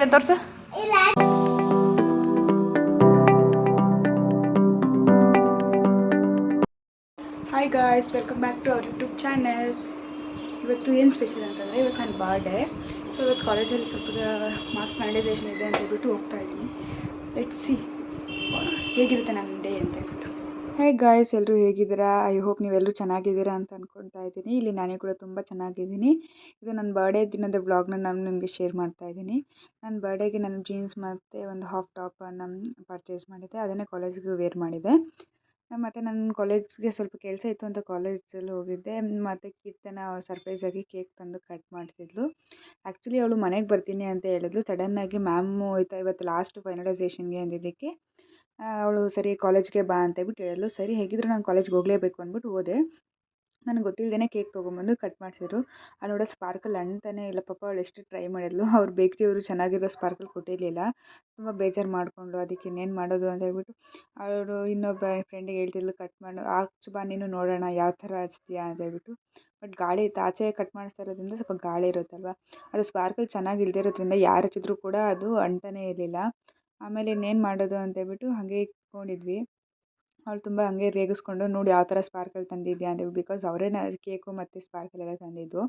ಆಗಿದೆ ತೋರ್ಸು hi guys welcome back to our YouTube channel ಇವತ್ತು ಏನು ಸ್ಪೆಷಲ್ ಅಂತಂದರೆ, ಇವತ್ತು ನನ್ನ ಬರ್ಡೇ ಸೊ ಇವತ್ತು ಕಾಲೇಜಲ್ಲಿ ಸ್ವಲ್ಪ ಮಾರ್ಕ್ಸ್ ಮ್ಯಾನೇಜೇಷನ್ ಇದೆ ಅಂತ ಹೇಳ್ಬಿಟ್ಟು ಹೋಗ್ತಾ ಇದ್ದೀನಿ ಲೆಟ್ ಸಿ ಹೇಗಿರುತ್ತೆ ನನ್ನ ಡೇ ಅಂತ ಹೇಳ್ಬಿಟ್ಟು. ಹಾಯ್ ಗಾಯ್ಸ್ ಎಲ್ಲರೂ ಹೇಗಿದ್ದೀರಾ? ಐ ಹೋಪ್ ನೀವೆಲ್ಲರೂ ಚೆನ್ನಾಗಿದ್ದೀರಾ ಅಂತ ಅಂದ್ಕೊಳ್ತಾ ಇದ್ದೀನಿ. ಇಲ್ಲಿ ನಾನೇ ಕೂಡ ತುಂಬ ಚೆನ್ನಾಗಿದ್ದೀನಿ. ಇದು ನನ್ನ ಬರ್ಡೇ ದಿನದ ವ್ಲಾಗ್ನ ನಾನು ನಿಮಗೆ ಶೇರ್ ಮಾಡ್ತಾ ಇದ್ದೀನಿ. ನನ್ನ ಬರ್ಡೇಗೆ ನಾನು ಜೀನ್ಸ್ ಮತ್ತು ಒಂದು ಹಾಫ್ ಟಾಪನ್ನು ಪರ್ಚೇಸ್ ಮಾಡಿದ್ದೆ. ಅದನ್ನೇ ಕಾಲೇಜಿಗೆ ವೇರ್ ಮಾಡಿದೆ. ಮತ್ತು ನನ್ನ ಕಾಲೇಜ್ಗೆ ಸ್ವಲ್ಪ ಕೆಲಸ ಇತ್ತು ಅಂತ ಕಾಲೇಜಲ್ಲಿ ಹೋಗಿದ್ದೆ. ಮತ್ತು ಕೀರ್ತನ ಸರ್ಪ್ರೈಸಾಗಿ ಕೇಕ್ ತಂದು ಕಟ್ ಮಾಡಿಸಿದ್ಲು ಆ್ಯಕ್ಚುಲಿ ಅವಳು ಮನೆಗೆ ಬರ್ತೀನಿ ಅಂತ ಹೇಳಿದ್ಲು. ಸಡನ್ನಾಗಿ ಮ್ಯಾಮು ಆಯ್ತಾ ಇವತ್ತು ಲಾಸ್ಟ್ ಫೈನಲೈಸೇಷನ್ಗೆ ಅಂದಿದ್ದಕ್ಕೆ. ಅವಳು ಸರಿ ಕಾಲೇಜ್ಗೆ ಬಾ ಅಂತ ಹೇಳ್ಬಿಟ್ಟು ಹೇಳಲು ಸರಿ, ಹೇಗಿದ್ರು ನಾನು ಕಾಲೇಜ್ಗೆ ಹೋಗಲೇಬೇಕು ಅಂದ್ಬಿಟ್ಟು ಹೋದೆ. ನನಗೆ ಗೊತ್ತಿಲ್ಲದೇ ಕೇಕ್ ತೊಗೊಂಬಂದು ಕಟ್ ಮಾಡಿಸಿದ್ರು. ಅಲ್ಲಿ ನೋಡೋ, ಸ್ಪಾರ್ಕಲ್ ಅಂತಲೇ ಇಲ್ಲ, ಪಾಪ ಅವಳು ಎಷ್ಟು ಟ್ರೈ ಮಾಡಿದ್ಲು. ಅವ್ರು ಬೇಕ್ರಿಯವರು ಚೆನ್ನಾಗಿರೋ ಸ್ಪಾರ್ಕಲ್ ಕೊಟ್ಟಿರಲಿಲ್ಲ. ತುಂಬ ಬೇಜಾರು ಮಾಡಿಕೊಂಡು ಅದಕ್ಕೆ ಇನ್ನೇನು ಮಾಡೋದು ಅಂತ ಹೇಳ್ಬಿಟ್ಟು ಅವಳು ಇನ್ನೊಬ್ಬ ಫ್ರೆಂಡಿಗೆ ಹೇಳ್ತಿದ್ಲು, ಕಟ್ ಮಾಡು. ಆಚು ಬಾ ನೀನು ನೋಡೋಣ ಯಾವ ಥರ ಹಚ್ತೀಯಾ? ಅಂತ ಹೇಳ್ಬಿಟ್ಟು. ಬಟ್ ಗಾಳಿ ಇತ್ತು. ಆಚೆ ಕಟ್ ಮಾಡಿಸ್ತಾ ಇರೋದ್ರಿಂದ ಸ್ವಲ್ಪ ಗಾಳಿ ಇರುತ್ತಲ್ವ? ಅದು ಸ್ಪಾರ್ಕಲ್ ಚೆನ್ನಾಗಿ ಇಲ್ಲದೇ ಇರೋದ್ರಿಂದ ಯಾರು ಹಚ್ಚಿದ್ರು ಕೂಡ ಅದು ಅಂಟನೇ ಇರಲಿಲ್ಲ. ಆಮೇಲೆ ಇನ್ನೇನು ಮಾಡೋದು ಅಂತ ಹೇಳ್ಬಿಟ್ಟು ಹಾಗೆ ಇಟ್ಕೊಂಡಿದ್ವಿ. ಅವ್ಳು ತುಂಬ ಹಾಗೆ ರೇಗಿಸ್ಕೊಂಡು, ನೋಡು ಯಾವ ಥರ ಸ್ಪಾರ್ಕಲ್ ತಂದಿದ್ಯಾ? ಅಂತ ಬಿಕಾಸ್ ಅವರೇ ಕೇಕು ಮತ್ತು ಸ್ಪಾರ್ಕಲ್ ಎಲ್ಲ ತಂದಿದ್ದು.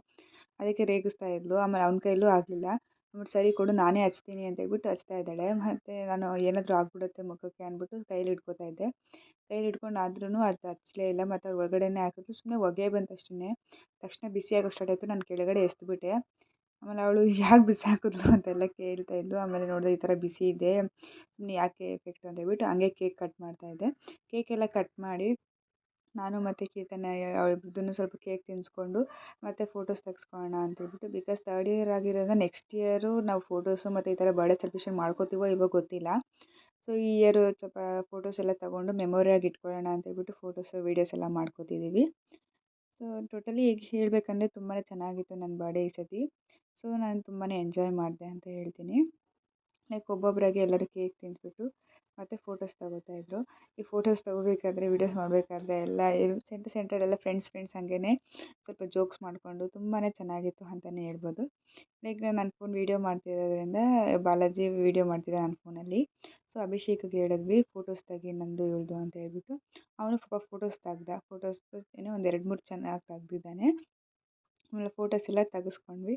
ಅದಕ್ಕೆ ರೇಗಿಸ್ತಾ ಇದ್ಲು. ಆಮೇಲೆ ಅವ್ನ ಕೈಲೂ ಆಗಲಿಲ್ಲ. ಆಮೇಲೆ ಸರಿ ಕೊಡು, ನಾನೇ ಹಚ್ತೀನಿ ಅಂತ ಹೇಳ್ಬಿಟ್ಟು ಹಚ್ತಾ ಇದ್ದಾಳೆ. ಮತ್ತು ನಾನು ಏನಾದರೂ ಆಗ್ಬಿಡುತ್ತೆ ಮುಖಕ್ಕೆ ಅಂದ್ಬಿಟ್ಟು ಕೈಲಿ ಹಿಡ್ಕೊತಾ ಇದ್ದೆ. ಕೈಲಿ ಹಿಡ್ಕೊಂಡು ಆದ್ರೂ ಅದು ಹಚ್ಚಲೇ ಇಲ್ಲ. ಮತ್ತು ಅವ್ಳು ಒಳಗಡೆನೇ ಹಾಕಿದ್ಲು. ಸುಮ್ಮನೆ ಹೊಗೆ ಬಂತು ಅಷ್ಟೇ ತಕ್ಷಣ ಬಿಸಿ ಆಗೋಕ್ಕೆ ಸ್ಟಾರ್ಟ್ ಆಯಿತು ನಾನು ಕೆಳಗಡೆ ಎಸ್ದುಬಿಟ್ಟೆ ಆಮೇಲೆ ಅವಳು ಯಾಕೆ ಬಿಸಿ ಹಾಕಿದ್ಲು ಅಂತೆಲ್ಲ ಕೇಳ್ತಾ ಇದ್ಲು. ಆಮೇಲೆ ನೋಡಿದೆ ಈ ಥರ ಬಿಸಿ ಇದೆ. ಸುಮ್ಮನೆ ಯಾಕೆ ಎಫೆಕ್ಟ್ ಅಂತ ಹೇಳ್ಬಿಟ್ಟು ಹಂಗೆ ಕೇಕ್ ಕಟ್ ಮಾಡ್ತಾಯಿದ್ದೆ ಎಲ್ಲ ಕಟ್ ಮಾಡಿ ನಾನು ಮತ್ತು ಕೀರ್ತನ ಅವಳಿಬ್ರದ್ದೂ ಸ್ವಲ್ಪ ಕೇಕ್ ತಿನ್ನಿಸ್ಕೊಂಡು ಮತ್ತು ಫೋಟೋಸ್ ತೆಗೆಸ್ಕೊಳ್ಳೋಣ ಅಂತ ಹೇಳ್ಬಿಟ್ಟು ಬಿಕಾಸ್ ತರ್ಡ್ ಇಯರ್ ಆಗಿರೋದ್ರಿಂದ ನೆಕ್ಸ್ಟ್ ಇಯರು ನಾವು ಫೋಟೋಸು ಮತ್ತು ಈ ಥರ ಬರ್ಡೇ ಸೆಲೆಬ್ರೇಷನ್ ಮಾಡ್ಕೋತೀವೋ ಇವಾಗ ಗೊತ್ತಿಲ್ಲ. ಸೊ ಈ ಇಯರು ಸ್ವಲ್ಪ ಫೋಟೋಸ್ ಎಲ್ಲ ತೊಗೊಂಡು ಮೆಮೊರಿಯಾಗಿ ಇಟ್ಕೊಳ್ಳೋಣ ಅಂತ ಹೇಳ್ಬಿಟ್ಟು ಫೋಟೋಸು ವೀಡಿಯೋಸ್ ಎಲ್ಲ ಮಾಡ್ಕೋತಿದ್ದೀವಿ. ಸೊ ಟೋಟಲಿ ಈಗ ಹೇಳಬೇಕಂದ್ರೆ ತುಂಬಾ ಚೆನ್ನಾಗಿತ್ತು ನನ್ನ ಬರ್ಡೇ ಈ ಸತಿ. ಸೊ ನಾನು ತುಂಬಾ ಎಂಜಾಯ್ ಮಾಡಿದೆ ಅಂತ ಹೇಳ್ತೀನಿ. ಲೈಕ್ ಒಬ್ಬೊಬ್ಬರಾಗಿ ಎಲ್ಲರೂ ಕೇಕ್ ತಿಂದ್ಬಿಟ್ಟು ಮತ್ತು ಫೋಟೋಸ್ ತಗೋತಾ ಇದ್ದರು ಈ ಫೋಟೋಸ್ ತಗೋಬೇಕಾದ್ರೆ ವೀಡಿಯೋಸ್ ಮಾಡಬೇಕಾದ್ರೆ ಎಲ್ಲ ಸೆಂಟರ್ ಸೆಂಟರ್ ಎಲ್ಲ ಫ್ರೆಂಡ್ಸ್ ಫ್ರೆಂಡ್ಸ್ ಹಾಗೇ ಸ್ವಲ್ಪ ಜೋಕ್ಸ್ ಮಾಡಿಕೊಂಡು ತುಂಬಾ ಚೆನ್ನಾಗಿತ್ತು ಅಂತಲೇ ಹೇಳ್ಬೋದು. ಲೈಕ್ ನನ್ನ ಫೋನ್ ವೀಡಿಯೋ ಮಾಡ್ತಿರೋದ್ರಿಂದ ಬಾಲಾಜಿ ವೀಡಿಯೋ ಮಾಡ್ತಿದ್ದೆ ನನ್ನ ಫೋನಲ್ಲಿ ಸೊ ಅಭಿಷೇಕ್ಗೆ ಹೇಳಿದ್ವಿ ಫೋಟೋಸ್ ತೆಗಿ ನಂದು, ಇವಳ್ದು ಅಂತ ಹೇಳ್ಬಿಟ್ಟು. ಅವನು ಪಾಪ ಫೋಟೋಸ್ ತೆಗ್ದ ಫೋಟೋಸ್ ಏನೋ ಒಂದು ಎರಡು ಮೂರು ಚೆನ್ನಾಗಿ ತೆಗ್ದಿದ್ದಾನೆ. ಆಮೇಲೆ ಫೋಟೋಸ್ ಎಲ್ಲ ತೆಗೆಸ್ಕೊಂಡ್ವಿ.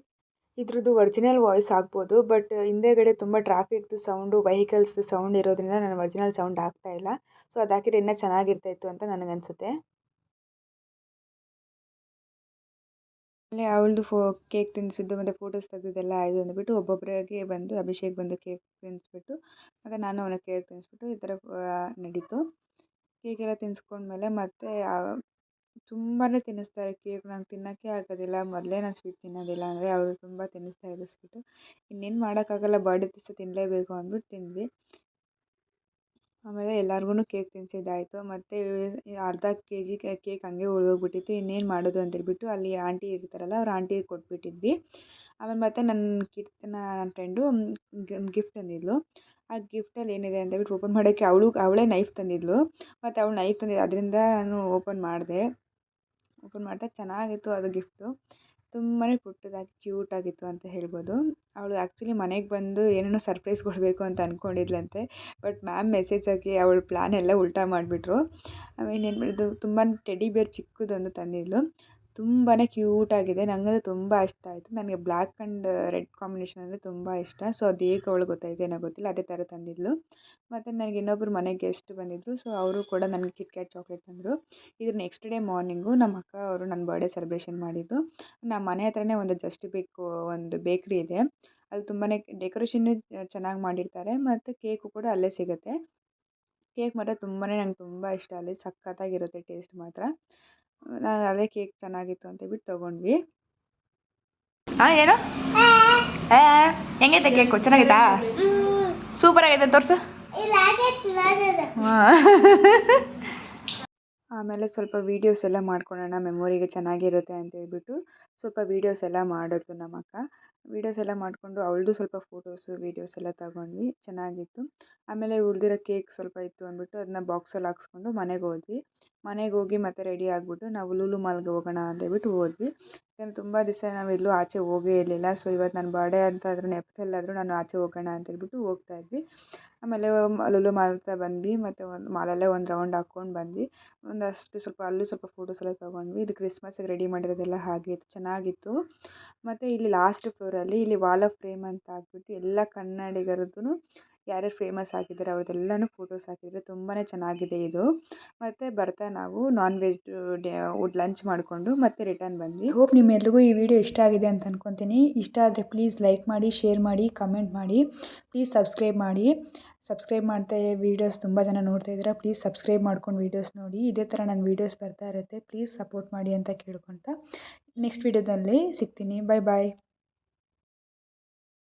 ಇದ್ರದ್ದು ಒರಿಜಿನಲ್ ವಾಯ್ಸ್ ಆಗ್ಬೋದು ಬಟ್ ಹಿಂದೆಗಡೆ ತುಂಬ ಟ್ರಾಫಿಕ್ದು ಸೌಂಡು ವೆಹಿಕಲ್ಸ್ದು ಸೌಂಡ್ ಇರೋದ್ರಿಂದ ನಾನು ಒರಿಜಿನಲ್ ಸೌಂಡ್ ಆಗ್ತಾ ಇಲ್ಲ. ಸೊ ಅದಾಕಿದ್ರೆ ಇನ್ನೂ ಚೆನ್ನಾಗಿರ್ತಾಯಿತ್ತು ಅಂತ ನನಗನ್ಸುತ್ತೆ. ಆಮೇಲೆ ಅವಳದು ಫೋ ಕೇಕ್ ತಿನ್ನಿಸಿದ್ದು ಮತ್ತು ಫೋಟೋಸ್ ತೆಗೆದಿದ್ದೆಲ್ಲ ಆಯಿತು ಅಂದ್ಬಿಟ್ಟು ಒಬ್ಬೊಬ್ಬರಿಗೆ ಬಂದು ಅಭಿಷೇಕ್ ಬಂದು ಕೇಕ್ ತಿನ್ನಿಸ್ಬಿಟ್ಟು ಮತ್ತು ನಾನು ಅವನಿಗೆ ಕೇಕ್ ತಿನ್ನಿಸ್ಬಿಟ್ಟು ಈ ಥರ ನಡೀತು. ಕೇಕೆಲ್ಲ ತಿನ್ನಿಸ್ಕೊಂಡ್ಮೇಲೆ ಮತ್ತೆ ತುಂಬಾ ತಿನ್ನಿಸ್ತಾರೆ ಕೇಕ್ ನಂಗೆ ತಿನ್ನೋಕ್ಕೆ ಆಗೋದಿಲ್ಲ, ಮೊದಲೇ ನಾನು ಸ್ವೀಟ್ ತಿನ್ನೋದಿಲ್ಲ ಅಂದರೆ ಅವರು ತುಂಬ ತಿನ್ನಿಸ್ತಾ ಇದ್ದರು ಸ್ವೀಟು. ಇನ್ನೇನು ಮಾಡೋಕ್ಕಾಗಲ್ಲ, ಬರ್ಡೇ ದಿವಸ ತಿನ್ನಲೇಬೇಕು ಅಂದ್ಬಿಟ್ಟು ತಿಂದ್ವಿ. ಆಮೇಲೆ ಎಲ್ಲರಿಗೂ ಕೇಕ್ ತಿನ್ನಿಸಿದ್ದಾಯಿತು ಮತ್ತು ಅರ್ಧ ಕೆ ಜಿ ಕೇಕ್ ಹಂಗೆ ಉಳಿದೋಗ್ಬಿಟ್ಟಿತ್ತು. ಇನ್ನೇನು ಮಾಡೋದು ಅಂತೇಳ್ಬಿಟ್ಟು ಅಲ್ಲಿ ಆಂಟಿ ಇರ್ತಾರಲ್ಲ, ಅವ್ರ ಆಂಟಿಗೆ ಕೊಟ್ಬಿಟ್ಟಿದ್ವಿ. ಆಮೇಲೆ ಮತ್ತು ನನ್ನ ಕಿಟ್ ನನ್ನ ಫ್ರೆಂಡು ಗಿಫ್ಟ್ ತಂದಿದ್ಲು. ಆ ಗಿಫ್ಟಲ್ಲಿ ಏನಿದೆ ಅಂತ ಓಪನ್ ಮಾಡೋಕ್ಕೆ ಅವಳು, ಅವಳೇ ನೈಫ್ ತಂದಿದ್ಲು. ಮತ್ತು ಅವಳು ನೈಫ್ ತಂದಿದ್ದು, ಅದರಿಂದ ನಾನು ಓಪನ್ ಮಾಡಿದೆ. ಓಪನ್ ಮಾಡಿದೆ ಚೆನ್ನಾಗಿತ್ತು ಅದು ಗಿಫ್ಟು. ತುಂಬಾ ಪುಟ್ಟದಾಗಿ ಕ್ಯೂಟಾಗಿತ್ತು ಅಂತ ಹೇಳ್ಬೋದು. ಅವಳು ಆ್ಯಕ್ಚುಲಿ ಮನೆಗೆ ಬಂದು ಏನೇನೋ ಸರ್ಪ್ರೈಸ್ ಕೊಡಬೇಕು ಅಂತ ಅಂದ್ಕೊಂಡಿದ್ಲಂತೆ ಬಟ್ ಮ್ಯಾಮ್ ಮೆಸೇಜ್ ಹಾಕಿ ಅವಳ ಪ್ಲ್ಯಾನ್ ಎಲ್ಲ ಉಲ್ಟಾ ಮಾಡಿಬಿಟ್ರು. ಆಮೇಲೆ ಏನು ಮಾಡಿದ್ದು ತುಂಬ ಟೆಡಿ ಬೇರ್ ಚಿಕ್ಕದೊಂದು ತಂದಿದ್ಲು. ತುಂಬಾ ಕ್ಯೂಟಾಗಿದೆ ನನಗದು ತುಂಬ ಇಷ್ಟ ಆಯಿತು. ನನಗೆ ಬ್ಲ್ಯಾಕ್ ಆ್ಯಂಡ್ ರೆಡ್ ಕಾಂಬಿನೇಷನ್ ಅಂದರೆ ತುಂಬ ಇಷ್ಟ. ಸೊ, ಅದು ಹೇಗೆ ಅವಳು ಗೊತ್ತಿಲ್ಲ. ಅದೇ ಥರ ತಂದಿದ್ಲು. ಮತ್ತು ನನಗೆ ಇನ್ನೊಬ್ಬರು ಮನೆಗೆ ಗೆಸ್ಟ್ ಬಂದಿದ್ದರು ಸೊ, ಅವರು ಕೂಡ ನನಗೆ ಕಿಟ್ ಕ್ಯಾಟ್ ಚಾಕ್ಲೇಟ್ ತಂದರು. ಇದ್ರ ನೆಕ್ಸ್ಟ್ ಡೇ ಮಾರ್ನಿಂಗು ನಮ್ಮ ಅಕ್ಕ ಅವರು ನನ್ನ ಬರ್ಡೇ ಸೆಲೆಬ್ರೇಷನ್ ಮಾಡಿದ್ದು. ನಮ್ಮ ಮನೆ ಹತ್ರನೇ ಒಂದು ಜಸ್ಟ್ ಬೇಕು ಒಂದು ಬೇಕ್ರಿ ಇದೆ. ಅಲ್ಲಿ ತುಂಬಾ ಡೆಕೋರೇಷನ್ನು ಚೆನ್ನಾಗಿ ಮಾಡಿರ್ತಾರೆ. ಮತ್ತು ಕೇಕು ಕೂಡ ಅಲ್ಲೇ ಸಿಗುತ್ತೆ. ಕೇಕ್ ಮಾತ್ರ ತುಂಬಾ ನಂಗೆ ತುಂಬ ಇಷ್ಟ. ಅಲ್ಲಿ ಸಖತ್ತಾಗಿರುತ್ತೆ ಟೇಸ್ಟ್ ಮಾತ್ರ. ನಾನು ಅದೇ ಕೇಕ್ ಚೆನ್ನಾಗಿತ್ತು ಅಂತ ಹೇಳ್ಬಿಟ್ಟು ತೊಗೊಂಡ್ವಿ. ಹಾಂ ಏನು ಹೆಂಗೈತೆ ಕೇಕು ಚೆನ್ನಾಗೈತಾ? ಸೂಪರ್ ಆಗೈತೆ ತೋರಿಸು. ಆಮೇಲೆ ಸ್ವಲ್ಪ ವೀಡಿಯೋಸ್ ಎಲ್ಲ ಮಾಡ್ಕೊಳ್ಳೋಣ ಮೆಮೊರಿಗೆ ಚೆನ್ನಾಗಿರುತ್ತೆ ಅಂತ ಹೇಳ್ಬಿಟ್ಟು ಸ್ವಲ್ಪ ವೀಡಿಯೋಸ್ ಎಲ್ಲ ಮಾಡಿದ್ಲು ನಮ್ಮ ಅಕ್ಕ. ವೀಡಿಯೋಸ್ ಎಲ್ಲ ಮಾಡಿಕೊಂಡು ಅವಳದು ಸ್ವಲ್ಪ ಫೋಟೋಸು ವೀಡಿಯೋಸ್ ಎಲ್ಲ ತಗೊಂಡ್ವಿ. ಚೆನ್ನಾಗಿತ್ತು. ಆಮೇಲೆ ಉಳಿದಿರೋ ಕೇಕ್ ಸ್ವಲ್ಪ ಇತ್ತು ಅಂದ್ಬಿಟ್ಟು ಅದನ್ನ ಬಾಕ್ಸಲ್ಲಿ ಹಾಕ್ಸ್ಕೊಂಡು ಮನೆಗೆ ಹೋದ್ವಿ. ಮನೆಗೆ ಹೋಗಿ ಮತ್ತೆ ರೆಡಿ ಆಗಿಬಿಟ್ಟು ನಾವು ಲೂಲು ಮಾಲ್ಗೆ ಹೋಗೋಣ ಅಂತ ಹೇಳ್ಬಿಟ್ಟು ಹೋದ್ವಿ. ಯಾಕಂದ್ರೆ ತುಂಬ ದಿವಸ ನಾವು ಎಲ್ಲೂ ಆಚೆ ಹೋಗೇ ಇರಲಿಲ್ಲ. ಸೊ ಇವತ್ತು ನನ್ನ ಬರ್ಡೇ ಅಂತ ಅದ್ರ ನೆಪದಲ್ಲಾದರೂ ನಾನು ಆಚೆ ಹೋಗೋಣ ಅಂತೇಳ್ಬಿಟ್ಟು ಹೋಗ್ತಾ ಇದ್ವಿ. ಆಮೇಲೆ ಲೂಲು ಮಾಲ್ ಹತ್ರ ಬಂದ್ವಿ. ಮತ್ತು ಒಂದು ಮಾಲಲ್ಲೇ ಒಂದು ರೌಂಡ್ ಹಾಕ್ಕೊಂಡು ಬಂದ್ವಿ. ಒಂದಷ್ಟು ಸ್ವಲ್ಪ ಅಲ್ಲೂ ಸ್ವಲ್ಪ ಫೋಟೋಸ್ ಎಲ್ಲ ತೊಗೊಂಡ್ವಿ. ಇದು ಕ್ರಿಸ್ಮಸ್ಸಿಗೆ ರೆಡಿ ಮಾಡಿರೋದೆಲ್ಲ ಹಾಗೆ ಇತ್ತು. ಚೆನ್ನಾಗಿತ್ತು. ಮತ್ತು ಇಲ್ಲಿ ಲಾಸ್ಟ್ ಫ್ಲೋರಲ್ಲಿ ಇಲ್ಲಿ ವಾಲ್ ಆಫ್ ಫ್ರೇಮ್ ಅಂತ ಹಾಕ್ಬಿಟ್ಟು ಎಲ್ಲ ಕನ್ನಡಿಗರದ್ದು ಯಾರ್ಯಾರು ಫೇಮಸ್ ಆಗಿದ್ದಾರೆ, ಅವ್ರದ್ದೆಲ್ಲನೂ ಫೋಟೋಸ್ ಹಾಕಿದ್ದಾರೆ ತುಂಬಾ ಚೆನ್ನಾಗಿದೆ ಇದು. ಮತ್ತು ಬರ್ತಾ ನಾವು ನಾನ್ ವೆಜ್ ಲಂಚ್ ಮಾಡಿಕೊಂಡು ಮತ್ತೆ ರಿಟರ್ನ್ ಬಂದ್ವಿ. ಹೋಪ್ ನಿಮ್ಮೆಲ್ರಿಗೂ ಈ ವಿಡಿಯೋ ಇಷ್ಟ ಆಗಿದೆ ಅಂತ ಅಂದ್ಕೊತೀನಿ ಇಷ್ಟ ಆದರೆ ಪ್ಲೀಸ್ ಲೈಕ್ ಮಾಡಿ ಶೇರ್ ಮಾಡಿ ಕಮೆಂಟ್ ಮಾಡಿ. ಪ್ಲೀಸ್ ಸಬ್ಸ್ಕ್ರೈಬ್ ಮಾಡಿ. ಸಬ್ಸ್ಕ್ರೈಬ್ ಮಾಡ್ತಾ ವೀಡಿಯೋಸ್ ತುಂಬ ಜನ ನೋಡ್ತಾ ಇದ್ದೀರಾ. ಪ್ಲೀಸ್ ಸಬ್ಸ್ಕ್ರೈಬ್ ಮಾಡ್ಕೊಂಡು ವೀಡಿಯೋಸ್ ನೋಡಿ. ಇದೇ ಥರ ನನ್ನ ವೀಡಿಯೋಸ್ ಬರ್ತಾ ಇರುತ್ತೆ. ಪ್ಲೀಸ್ ಸಪೋರ್ಟ್ ಮಾಡಿ ಅಂತ ಕೇಳ್ಕೊತಾ. ನೆಕ್ಸ್ಟ್ ವೀಡಿಯೋದಲ್ಲಿ ಸಿಗ್ತೀನಿ. ಬಾಯ್ ಬಾಯ್